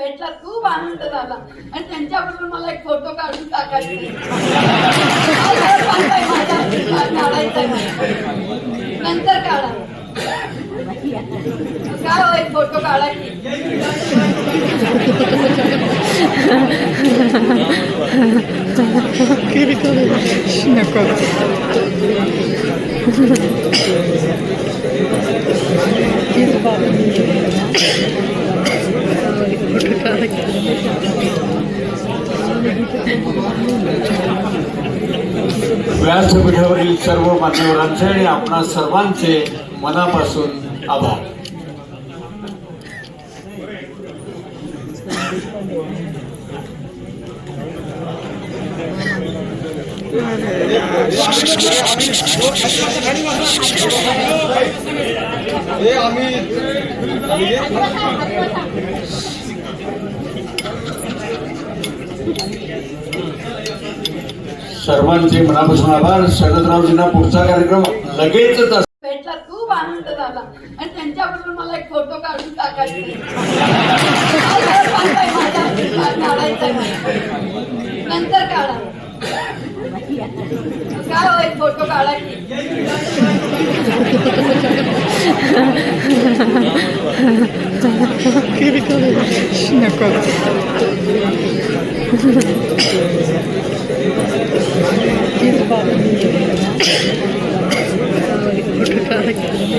भेटला खूप आनंद झाला. आणि त्यांच्याबरोबर मला एक फोटो काढून टाकायचा. नंतर काढा. काय हो एक फोटो काढायची व्यासपीठावरील सर्व मान्यवरांचे आणि आपणा सर्वांचे मनापासून आभार. सर्वांचे मनापासून आभार. शरदरावजींना पुढचा कार्यक्रम लगेचच भेटला खूप आनंद झाला. आणि त्यांच्याबरोबर मला एक फोटो काढून टाकायचा नंतर काढा. काय हो एक फोटो काढायची 약간 이거 봐. 불편하게.